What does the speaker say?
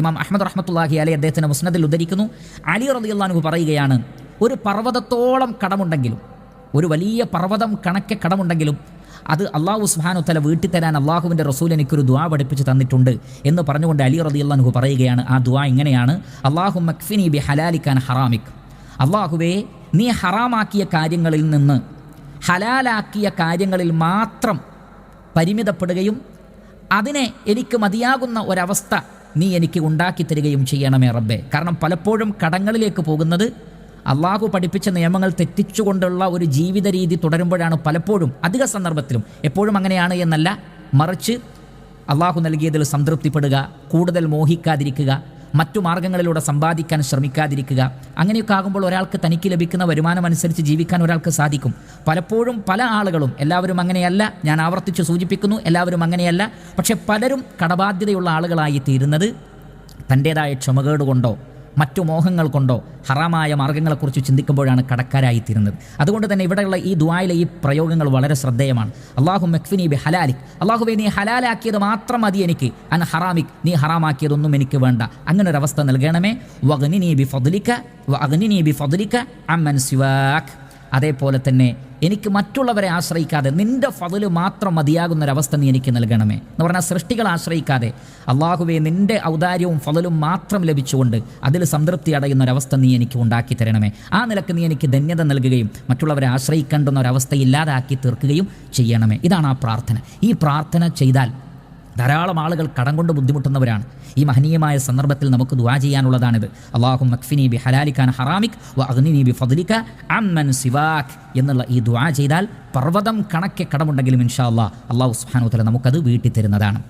ഇമാം അഹമ്മദ് റഹ്മത്തുല്ലാഹി അലി അദ്ദേഹത്തിന്റെ മുസ്നദിൽ ഉദ്ധരിക്കുന്നു. അലി റളിയല്ലാഹു പറയുകയാണ് ഒരു പർവതത്തോളം കടമുണ്ടെങ്കിലും ഒരു വലിയ പർവതം കണക്കെ കടമുണ്ടെങ്കിലും അത് അള്ളാഹു സുബ്ഹാനഹു തല വീട്ടിൽ തരാൻ അള്ളാഹുവിന്റെ റസൂൽ എനിക്കൊരു ദുആ പഠിപ്പിച്ച് തന്നിട്ടുണ്ട് എന്ന് പറഞ്ഞുകൊണ്ട് അലി റളിയല്ലാഹു പറയുകയാണ് ആ ദുആ ഇങ്ങനെയാണ് അള്ളാഹു മക്ഫിനി ബി ഹലാലിക്കാൻ ഹറാമിക്. അള്ളാഹുവേ നീ ഹറാമാക്കിയ കാര്യങ്ങളിൽ നിന്ന് ഹലാലാക്കിയ കാര്യങ്ങളിൽ മാത്രം പരിമിതപ്പെടുകയും അതിനെ എനിക്ക് മതിയാകുന്ന ഒരവസ്ഥ നീ എനിക്ക് ഉണ്ടാക്കി തരികയും ചെയ്യണമേ റബ്ബെ. കാരണം പലപ്പോഴും കടങ്ങളിലേക്ക് പോകുന്നത് അള്ളാഹു പഠിപ്പിച്ച നിയമങ്ങൾ തെറ്റിച്ചുകൊണ്ടുള്ള ഒരു ജീവിത രീതി തുടരുമ്പോഴാണ് പലപ്പോഴും അധിക സന്ദർഭത്തിലും. എപ്പോഴും അങ്ങനെയാണ് എന്നല്ല മറിച്ച് അള്ളാഹു നൽകിയതിൽ സംതൃപ്തിപ്പെടുക കൂടുതൽ മോഹിക്കാതിരിക്കുക മറ്റു മാർഗങ്ങളിലൂടെ സമ്പാദിക്കാൻ ശ്രമിക്കാതിരിക്കുക. അങ്ങനെയൊക്കെ ആകുമ്പോൾ ഒരാൾക്ക് തനിക്ക് ലഭിക്കുന്ന വരുമാനം അനുസരിച്ച് ജീവിക്കാൻ ഒരാൾക്ക് സാധിക്കും. പലപ്പോഴും പല ആളുകളും എല്ലാവരും അങ്ങനെയല്ല ഞാൻ ആവർത്തിച്ച് സൂചിപ്പിക്കുന്നു എല്ലാവരും അങ്ങനെയല്ല പക്ഷെ പലരും കടബാധ്യതയുള്ള ആളുകളായി തീരുന്നത് തന്റേതായ ക്ഷമകേട് കൊണ്ടോ മറ്റു മോഹങ്ങൾ കൊണ്ടോ ഹറാമായ മാർഗങ്ങളെക്കുറിച്ച് ചിന്തിക്കുമ്പോഴാണ് കടക്കാരായി തീരുന്നത് അതുകൊണ്ട് തന്നെ ഇവിടെയുള്ള ഈ ദ്വായിലെ ഈ പ്രയോഗങ്ങൾ വളരെ ശ്രദ്ധേയമാണ്. അള്ളാഹു മെക്ഫിനി ബി ഹലാലിക് അള്ളാഹുവെ നീ ഹലാലാക്കിയത് മാത്രം മതി എനിക്ക്. അൻ ഹറാമിക്. നീ ഹറാമാക്കിയതൊന്നും എനിക്ക് വേണ്ട. അങ്ങനെ ഒരു അവസ്ഥ നൽകണമേ. വഗ്നിനി ബി ഫضലിക്ക വഗ്നിനി ബി ഫضലിക്ക അമ്മൻ സിവാക്. അതേപോലെ തന്നെ എനിക്ക് മറ്റുള്ളവരെ ആശ്രയിക്കാതെ നിന്റെ ഫതിൽ മാത്രം മതിയാകുന്നൊരവസ്ഥ നീ എനിക്ക് നൽകണമേ. എന്ന് പറഞ്ഞാൽ സൃഷ്ടികളെ ആശ്രയിക്കാതെ അള്ളാഹുവെ നിന്റെ ഔദാര്യവും ഫതലും മാത്രം ലഭിച്ചുകൊണ്ട് അതിൽ സംതൃപ്തി അടയുന്ന ഒരവസ്ഥ നീ എനിക്ക് ഉണ്ടാക്കി തരണമേ. ആ നിലയ്ക്ക് നീ എനിക്ക് ധന്യത നൽകുകയും മറ്റുള്ളവരെ ആശ്രയിക്കേണ്ടുന്ന ഒരവസ്ഥ ഇല്ലാതാക്കി തീർക്കുകയും ചെയ്യണമേ. ഇതാണ് ആ പ്രാർത്ഥന. ഈ പ്രാർത്ഥന ചെയ്താൽ ധാരാളം ആളുകൾ കടം കൊണ്ട് ബുദ്ധിമുട്ടുന്നവരാണ്. ഈ മഹനീയമായ സന്ദർഭത്തിൽ നമുക്ക് ദുവാ ചെയ്യാനുള്ളതാണിത്. അള്ളാഹു മക്ഫിനി ബി ഹലാലിഖാൻ ഹറാമിക് വ അഗ്നിനി ബി ഫദ്ലിക അമ്മൻ സിവാഖ് എന്നുള്ള ഈ ദുവാ ചെയ്താൽ പർവതം കണക്കെ കടമുണ്ടെങ്കിലും ഇൻഷാ അള്ളാഹ് അള്ളാഹു തആല നമുക്കത് വീട്ടി തരുന്നതാണ്